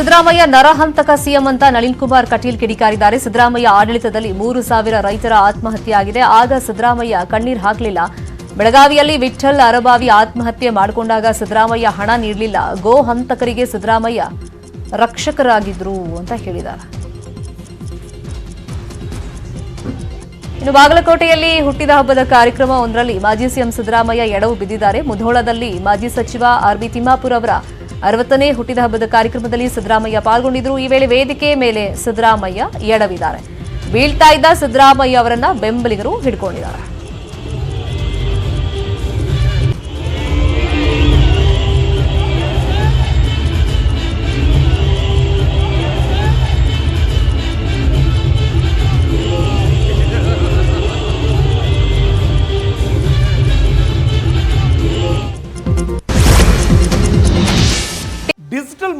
Siddaramaiah ನರಹಂತಕ CM ಅಂತ ನಳಿನ್ ಕುಮಾರ್ ಕಟೀಲ್ ಕಿಡಿಕಾರಿದ್ದಾರೆ. ಸಿದ್ದರಾಮಯ್ಯ ಆಡಳಿತದಲ್ಲಿ ಮೂರು ಸಾವಿರ ರೈತರ ಆತ್ಮಹತ್ಯೆಯಾಗಿದೆ. ಆಗ ಸಿದ್ದರಾಮಯ್ಯ ಕಣ್ಣೀರ್ ಹಾಕಲಿಲ್ಲ. ಬೆಳಗಾವಿಯಲ್ಲಿ ವಿಠಲ್ ಅರಬಾವಿ ಆತ್ಮಹತ್ಯೆ ಮಾಡಿಕೊಂಡಾಗ ಸಿದ್ದರಾಮಯ್ಯ ಹಣ ನೀಡಲಿಲ್ಲ. ಗೋ ಹಂತಕರಿಗೆ ಸಿದ್ದರಾಮಯ್ಯ ರಕ್ಷಕರಾಗಿದ್ರು ಅಂತ ಹೇಳಿದ್ದಾರೆ. ಇನ್ನು ಬಾಗಲಕೋಟೆಯಲ್ಲಿ ಹುಟ್ಟಿದ ಹಬ್ಬದ ಕಾರ್ಯಕ್ರಮ ಒಂದರಲ್ಲಿ ಮಾಜಿ ಸಿಎಂ ಸಿದ್ದರಾಮಯ್ಯ ಎಡವು ಬಿದ್ದಿದ್ದಾರೆ. ಮುಧೋಳದಲ್ಲಿ ಮಾಜಿ ಸಚಿವ ಆರ್ಬಿ ತಿಮ್ಮಾಪುರ ಅವರ ಅರವತ್ತನೇ ಹುಟ್ಟಿದ ಹಬ್ಬದ ಕಾರ್ಯಕ್ರಮದಲ್ಲಿ ಸಿದ್ದರಾಮಯ್ಯ ಪಾಲ್ಗೊಂಡಿದ್ದರು. ಈ ವೇಳೆ ವೇದಿಕೆ ಮೇಲೆ ಸಿದ್ದರಾಮಯ್ಯ ಎಡವಿದ್ದಾರೆ. ಬೀಳ್ತಾ ಇದ್ದ ಸಿದ್ದರಾಮಯ್ಯ ಅವರನ್ನ ಬೆಂಬಲಿಗರು ಹಿಡ್ಕೊಂಡಿದ್ದಾರೆ.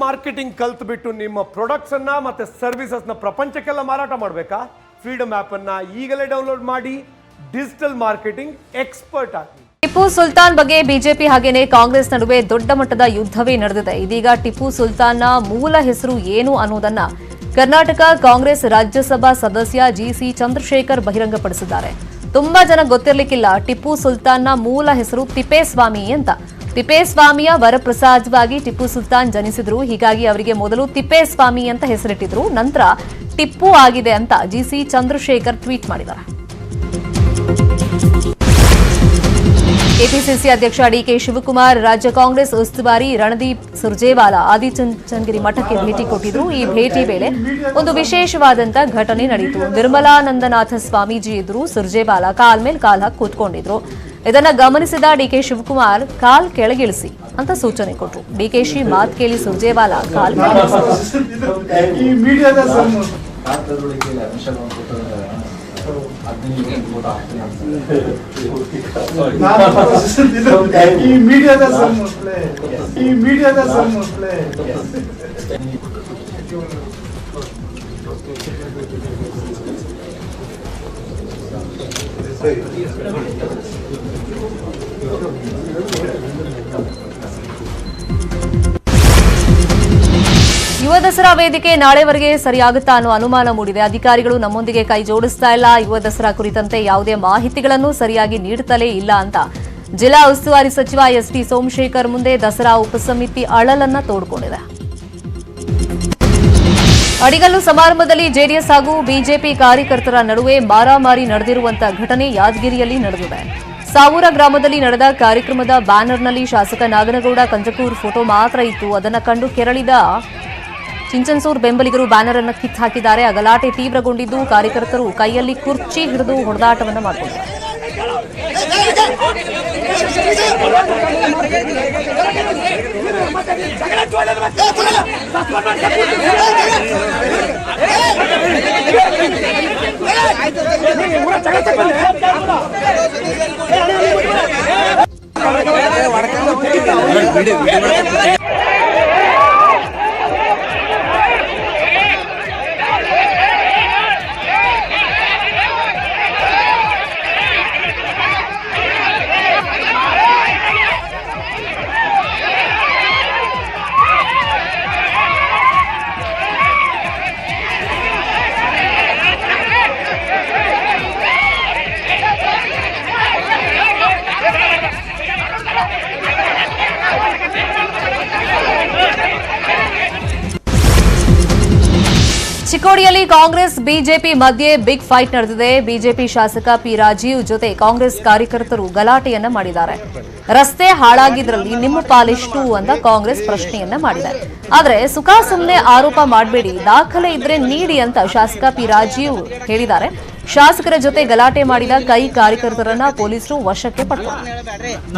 ಮಾರ್ಕೆಟಿಂಗ್ ಕಲ್ತ್ಬಿಟ್ಟು ನಿಮ್ಮ ಪ್ರಾಡಕ್ಟ್ಸ್ ಮತ್ತು ಮತ್ತೆ ಸರ್ವಿಸಸ್ನ ಪ್ರಪಂಚಕ್ಕೆಲ್ಲ ಮಾರಾಟ ಮಾಡಬೇಕಾ? ಫ್ರೀಡಮ್ ಆ್ಯಪನ್ನು ಈಗಲೇ ಡೌನ್ಲೋಡ್ ಮಾಡಿ ಡಿಜಿಟಲ್ ಮಾರ್ಕೆಟಿಂಗ್ ಎಕ್ಸ್ಪರ್ಟ್ ಆಗಿ ಟಿಪ್ಪು ಸುಲ್ತಾನ್ ಬಗ್ಗೆ ಬಿಜೆಪಿ ಹಾಗೇನೆ ಕಾಂಗ್ರೆಸ್ ನಡುವೆ ದೊಡ್ಡ ಮಟ್ಟದ ಯುದ್ಧವೇ ನಡೆದಿದೆ. ಇದೀಗ ಟಿಪ್ಪು ಸುಲ್ತಾನ್ನ ಮೂಲ ಹೆಸರು ಏನು ಅನ್ನೋದನ್ನ ಕರ್ನಾಟಕ ಕಾಂಗ್ರೆಸ್ ರಾಜ್ಯಸಭಾ ಸದಸ್ಯ ಜಿಸಿ ಚಂದ್ರಶೇಖರ್ ಬಹಿರಂಗಪಡಿಸಿದ್ದಾರೆ. ತುಂಬಾ ಜನ ಗೊತ್ತಿರಲಿಕ್ಕಿಲ್ಲ, ಟಿಪ್ಪು ಸುಲ್ತಾನ್ನ ಮೂಲ ಹೆಸರು ತಿಪ್ಪೇಸ್ವಾಮಿ ಅಂತ. ತಿಪ್ಪೇಸ್ವಾಮಿಯ ವರಪ್ರಸಾದವಾಗಿ ಟಿಪ್ಪು ಸುಲ್ತಾನ್ ಜನಿಸಿದ್ರು. ಹೀಗಾಗಿ ಅವರಿಗೆ ಮೊದಲು ತಿಪ್ಪೇಸ್ವಾಮಿ ಅಂತ ಹೆಸರಿಟ್ಟಿದ್ರು. ನಂತರ ಟಿಪ್ಪು ಆಗಿದೆ ಅಂತ ಜಿಸಿ ಚಂದ್ರಶೇಖರ್ ಟ್ವೀಟ್ ಮಾಡಿದ್ದಾರೆ. ಕೆಪಿಸಿಸಿ ಅಧ್ಯಕ್ಷ ಡಿಕೆ ಶಿವಕುಮಾರ್, ರಾಜ್ಯ ಕಾಂಗ್ರೆಸ್ ಉಸ್ತುವಾರಿ ರಣದೀಪ್ ಸುರ್ಜೇವಾಲಾ, ಆದಿಚುಂಚನಗಿರಿ ಮಠಕ್ಕೆ ಭೇಟಿ ಕೊಟ್ಟಿದ್ರು. ಈ ಭೇಟಿ ವೇಳೆ ಒಂದು ವಿಶೇಷವಾದಂತ ಘಟನೆ ನಡೆಯಿತು ನಿರ್ಮಲಾನಂದನಾಥ ಸ್ವಾಮೀಜಿ ಎದುರು ಸುರ್ಜೇವಾಲಾ ಕಾಲ್ ಮೇಲೆ ಕಾಲ್ ಹಾಕಿ ಕೂತ್ಕೊಂಡಿದ್ರು. ಇದನ್ನ ಗಮನಿಸಿದ ಡಿಕೆ ಶಿವಕುಮಾರ್, ಕಾಲ್ ಕೆಳಗಿಳಿಸಿ ಅಂತ ಸೂಚನೆ ಕೊಟ್ರು ಡಿಕೆಶಿ ಮಾತ್ ಕೇಳಿ ಸುರ್ಜೇವಾಲಾ, ಕಾಲ್. ಈ ಯುವ ದಸರಾ ವೇದಿಕೆ ನಾಳೆವರೆಗೆ ಸರಿಯಾಗುತ್ತಾ ಅನ್ನೋ ಅನುಮಾನ ಮೂಡಿದೆ. ಅಧಿಕಾರಿಗಳು ನಮ್ಮೊಂದಿಗೆ ಕೈ ಜೋಡಿಸ್ತಾ ಇಲ್ಲ. ಯುವ ದಸರಾ ಕುರಿತಂತೆ ಯಾವುದೇ ಮಾಹಿತಿಗಳನ್ನು ಸರಿಯಾಗಿ ನೀಡುತ್ತಲೇ ಇಲ್ಲ ಅಂತ ಜಿಲ್ಲಾ ಉಸ್ತುವಾರಿ ಸಚಿವ ಎಸ್ಟಿ ಸೋಮಶೇಖರ್ ಮುಂದೆ ದಸರಾ ಉಪಸಮಿತಿ ಅಳಲನ್ನ ತೋಡ್ಕೊಂಡಿದೆ. ಅಡಿಗಲ್ಲು ಸಮಾರಂಭದಲ್ಲಿ ಜೆಡಿಎಸ್ ಹಾಗೂ ಬಿಜೆಪಿ ಕಾರ್ಯಕರ್ತರ ನಡುವೆ ಮಾರಾಮಾರಿ ನಡೆದಿರುವಂತಹ ಘಟನೆ ಯಾದಗಿರಿಯಲ್ಲಿ ನಡೆದಿದೆ. ಸಾವೂರ ಗ್ರಾಮದಲ್ಲಿ ನಡೆದ ಕಾರ್ಯಕ್ರಮದ ಬ್ಯಾನರ್ನಲ್ಲಿ ಶಾಸಕ ನಾಗನಗೌಡ ಕಂಜಕೂರ್ ಫೋಟೋ ಮಾತ್ರ ಇತ್ತು. ಅದನ್ನು ಕಂಡು ಕೆರಳಿದ ಚಿಂಚನ್ಸೂರ್ ಬೆಂಬಲಿಗರು ಬ್ಯಾನರ್ ಅನ್ನು ಕಿತ್ತು ಹಾಕಿದ್ದಾರೆ ಅಗಲಾಟೆ ಗಲಾಟೆ ತೀವ್ರಗೊಂಡಿದ್ದು ಕಾರ್ಯಕರ್ತರು ಕೈಯಲ್ಲಿ ಕುರ್ಚಿ ಹಿಡಿದು ಹೊಡೆದಾಟವನ್ನು ಮಾಡಿಕೊಂಡಿದ್ದಾರೆ. ಬಿಡಿ ಚಿಕ್ಕೋಡಿಯಲ್ಲಿ ಕಾಂಗ್ರೆಸ್, ಬಿಜೆಪಿ ಮಧ್ಯೆ ಬಿಗ್ ಫೈಟ್ ನಡೆದಿದೆ. ಬಿಜೆಪಿ ಶಾಸಕ ಪಿ ರಾಜೀವ್ ಜೊತೆ ಕಾಂಗ್ರೆಸ್ ಕಾರ್ಯಕರ್ತರು ಗಲಾಟೆಯನ್ನ ಮಾಡಿದ್ದಾರೆ. ರಸ್ತೆ ಹಾಳಾಗಿದ್ರಲ್ಲಿ ನಿಮ್ಮ ಪಾಲಿಷ್ಟು ಅಂತ ಕಾಂಗ್ರೆಸ್ ಪ್ರಶ್ನೆಯನ್ನ ಮಾಡಿದೆ. ಆದ್ರೆ ಸುಖಾ ಸುಮ್ಮನೆ ಆರೋಪ ಮಾಡಬೇಡಿ, ದಾಖಲೆ ಇದ್ರೆ ನೀಡಿ ಅಂತ ಶಾಸಕ ಪಿ ರಾಜೀವ್ ಹೇಳಿದ್ದಾರೆ. ಶಾಸಕರ ಜೊತೆ ಗಲಾಟೆ ಮಾಡಿದ ಕೈ ಕಾರ್ಯಕರ್ತರನ್ನ ಪೊಲೀಸರು ವಶಕ್ಕೆ ಪಡ್ಕೊಂಡ್ರು.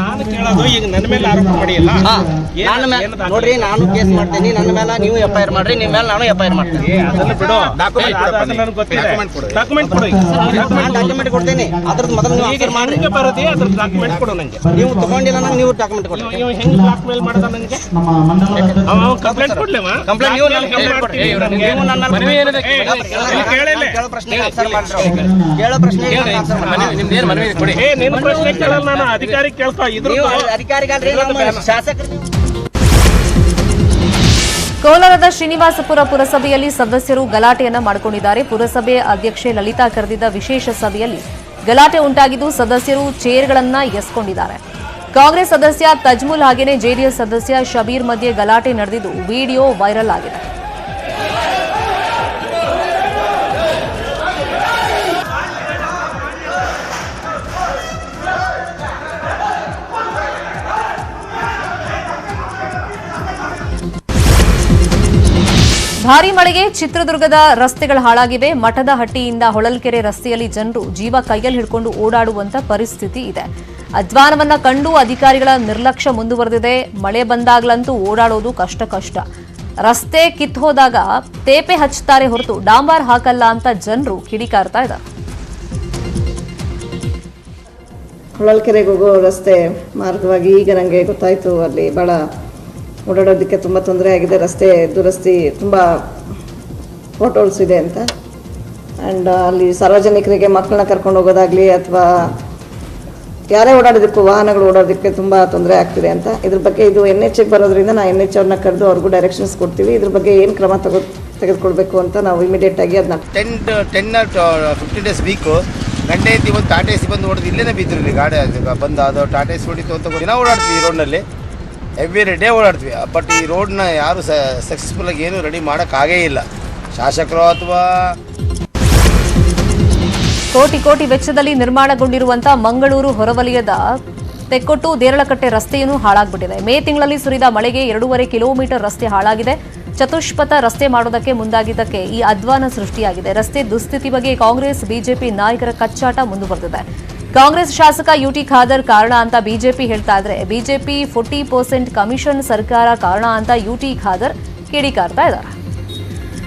ನಾನು ಕೇಳೋದು ಈಗ ನನ್ನ ಮೇಲೆ ಆರೋಪ ಮಾಡಿಲ್ಲ ಮೇಲೆ ನೋಡ್ರಿ ನಾನು ಕೇಸ್ ಮಾಡ್ತೀನಿ ನನ್ನ ಮೇಲೆ ನೀವು ಎಫ್ ಐ ಆರ್ ಮಾಡ್ರಿ ನಿಮ್ಮ ಮೇಲೆ ನಾನು ಎಫ್ ಐ ಆರ್ ಮಾಡ್ತೀನಿ ಅದನ್ನ ಬಿಡು. ಡಾಕ್ಯುಮೆಂಟ್ ಗೊತ್ತಿದೆ. ಡಾಕ್ಯುಮೆಂಟ್ ಕೊಡು. ನಾನು ಡಾಕ್ಯುಮೆಂಟ್ ಕೊಡ್ತೀನಿ. ಅದ್ರದ್ದು ಮೊದಲು ನೀವು ಈಗ ಆನ್ಸರ್ ಮಾಡ್ರಿ. ಹೆಂಗೆ ಬರುತ್ತೆ ಅದ್ರ ಡಾಕ್ಯುಮೆಂಟ್ ಕೊಡು ನನಗೆ ನೀವು ತಗೊಂಡಿಲ್ಲ ಅಂದ್ರೆ ನೀವು ಡಾಕ್ಯುಮೆಂಟ್ ಕೊಡಿ. ಇವ ಹೆಂಗ್ ಬ್ಲಾಕ್ ಮೇಲ್ ಮಾಡ್ದ ನನಗೆ ಅವ ಕಂಪ್ಲೇಂಟ್ ಕೊಡ್ಲೇವ? ಕಂಪ್ಲೇಂಟ್ ನೀವು ನನ್ನ ಕಂಪ್ಲೇಂಟ್ ಕೊಡ್ರಿ ನೀವು ನನ್ನ ಮೇಲೆ ಕೇಳಿಲ್ಲ ಕೇಳೋ. ಪ್ರಶ್ನೆಗೆ ಆನ್ಸರ್ ಮಾಡ್ರಿ. ಕೇಳೋ ಪ್ರಶ್ನೆಗೆ ಆನ್ಸರ್ ಮಾಡ್ರಿ. ಏ ನಿನ್ನ ಪ್ರಶ್ನೆ ಕೇಳಲ್ಲ ನಾನು ಅಧಿಕಾರಿ ಕೇಳ್ಕೊ ಇದ್ರ ನೀವು ಅಧಿಕಾರಿಗಲ್ರಿ ನಮ್ಮ ಶಾಸಕರು. ನೀವು ಕೋಲಾರದ ಶ್ರೀನಿವಾಸಪುರ ಪುರಸಭೆಯಲ್ಲಿ ಸದಸ್ಯರು ಗಲಾಟೆಯನ್ನ ಮಾಡಿಕೊಂಡಿದ್ದಾರೆ. ಪುರಸಭೆ ಅಧ್ಯಕ್ಷೆ ಲಲಿತಾ ಕರೆದಿದ್ದ ವಿಶೇಷ ಸಭೆಯಲ್ಲಿ ಗಲಾಟೆ ಉಂಟಾಗಿದ್ದು ಸದಸ್ಯರು ಚೇರ್ಗಳನ್ನ ಎಸ್ಕೊಂಡಿದ್ದಾರೆ. ಕಾಂಗ್ರೆಸ್ ಸದಸ್ಯ ತಜ್ಮುಲ್ ಹಾಗೇನೆ ಜೆಡಿಎಸ್ ಸದಸ್ಯ ಶಬೀರ್ ಮಧ್ಯೆ ಗಲಾಟೆ ನಡೆದಿದ್ದು, ವಿಡಿಯೋ ವೈರಲ್ ಆಗಿದೆ. ಭಾರೀ ಮಳೆಗೆ ಚಿತ್ರದುರ್ಗದ ರಸ್ತೆಗಳು ಹಾಳಾಗಿವೆ. ಮಠದ ಹಟ್ಟಿಯಿಂದ ಹೊಳಲ್ಕೆರೆ ರಸ್ತೆಯಲ್ಲಿ ಜನರು ಜೀವ ಕೈಯಲ್ಲಿ ಹಿಡ್ಕೊಂಡು ಓಡಾಡುವಂತ ಪರಿಸ್ಥಿತಿ ಇದೆ. ಅಧ್ವಾನವನ್ನ ಕಂಡು ಅಧಿಕಾರಿಗಳ ನಿರ್ಲಕ್ಷ್ಯ ಮುಂದುವರೆದಿದೆ. ಮಳೆ ಬಂದಾಗ್ಲಂತೂ ಓಡಾಡೋದು ಕಷ್ಟ ಕಷ್ಟ. ರಸ್ತೆ ಕಿತ್ ಹೋದಾಗ ತೇಪೆ ಹಚ್ಚುತ್ತಾರೆ ಹೊರತು ಡಾಂಬಾರ್ ಹಾಕಲ್ಲ ಅಂತ ಜನರು ಕಿಡಿಕಾರ್ತಾ ಇದ್ದಾರೆ. ಹೊಳಲ್ಕೆರೆಗೆ ಹೋಗೋ ರಸ್ತೆ ಮಾರ್ಗವಾಗಿ ಈಗ ನನಗೆ ಗೊತ್ತಾಯಿತು, ಅಲ್ಲಿ ಭಾಳ ಓಡಾಡೋದಕ್ಕೆ ತುಂಬ ತೊಂದರೆ ಆಗಿದೆ. ರಸ್ತೆ ದುರಸ್ತಿ ತುಂಬ ಹೋಟೋಲ್ಸ್ ಇದೆ ಅಂತ. ಆ್ಯಂಡ್ ಅಲ್ಲಿ ಸಾರ್ವಜನಿಕರಿಗೆ ಮಕ್ಕಳನ್ನ ಕರ್ಕೊಂಡು ಹೋಗೋದಾಗಲಿ ಅಥವಾ ಯಾರೇ ಓಡಾಡೋದಕ್ಕೂ ವಾಹನಗಳು ಓಡಾಡೋದಕ್ಕೆ ತುಂಬ ತೊಂದರೆ ಆಗ್ತಿದೆ ಅಂತ. ಇದ್ರ ಬಗ್ಗೆ ಇದು ಎನ್ ಎಚ್ ಬರೋದ್ರಿಂದ ನಾವು ಎನ್ ಎಚ್ ಅವ್ರನ್ನ ಕರೆದು ಅವ್ರಿಗೂ ಡೈರೆಕ್ಷನ್ಸ್ ಕೊಡ್ತೀವಿ. ಇದ್ರ ಬಗ್ಗೆ ಏನು ಕ್ರಮ ತಗೋ ತೆಗೆದುಕೊಳ್ಬೇಕು ಅಂತ ನಾವು ಇಮಿಡಿಯೇಟಾಗಿ ಅದನ್ನ ten ten fifteen days week ಗಂಟೆ ಐತಿ ಒಂದು ಟಾಟಾ ಎಸಿ ಬಂದು ಹೊಡೆದು ಇಲ್ಲೇ ಬಿದ್ದರು ಗಾಡಿ ಬಂದು ಅದು ಟಾಟಾ ಎಸಿ ಹೊಡಿತು ಅಂತ ದಿನ ಓಡಾಡ್ತೀವಿ ಈ ರೋಡ್ನಲ್ಲಿ ಎವ್ರಿ ಡೇ ಓಡಾಡ್ತೀವಿ. ಬಟ್ ಈ ರೋಡ್ನ ಯಾರು ಸಕ್ಸಸ್ಫುಲ್ಲಾಗಿ ಏನು ರೆಡಿ ಮಾಡೋಕ್ಕಾಗೇ ಇಲ್ಲ. ಶಾಸಕರು ಅಥವಾ ಕೋಟಿ ಕೋಟಿ ವೆಚ್ಚದಲ್ಲಿ ನಿರ್ಮಾಣಗೊಂಡಿರುವಂತಹ ಮಂಗಳೂರು ಹೊರವಲಯದ ತೆಕ್ಕೊಟ್ಟು ದೇರಳಕಟ್ಟೆ ರಸ್ತೆಯನ್ನು ಹಾಳಾಗ್ಬಿಟ್ಟಿದೆ. ಮೇ ತಿಂಗಳಲ್ಲಿ ಸುರಿದ ಮಳೆಗೆ ಎರಡೂವರೆ ಕಿಲೋಮೀಟರ್ ರಸ್ತೆ ಹಾಳಾಗಿದೆ. ಚತುಷ್ಪಥ ರಸ್ತೆ ಮಾಡೋದಕ್ಕೆ ಮುಂದಾಗಿದ್ದಕ್ಕೆ ಈ ಅಧ್ವಾನ ಸೃಷ್ಟಿಯಾಗಿದೆ. ರಸ್ತೆ ದುಸ್ಥಿತಿ ಬಗ್ಗೆ ಕಾಂಗ್ರೆಸ್, ಬಿಜೆಪಿ ನಾಯಕರ ಕಚ್ಚಾಟ ಮುಂದುವರೆದಿದೆ. ಕಾಂಗ್ರೆಸ್ ಶಾಸಕ ಯುಟಿ ಖಾದರ್ ಕಾರಣ ಅಂತ ಬಿಜೆಪಿ ಹೇಳ್ತಾ ಇದ್ರೆ, ಬಿಜೆಪಿ ಫೋರ್ಟಿ ಪರ್ಸೆಂಟ್ ಕಮಿಷನ್ ಸರ್ಕಾರ ಕಾರಣ ಅಂತ ಯುಟಿ ಖಾದರ್ ಕಿಡಿಕಾರ್ತಾ ಇದ್ದಾರೆ.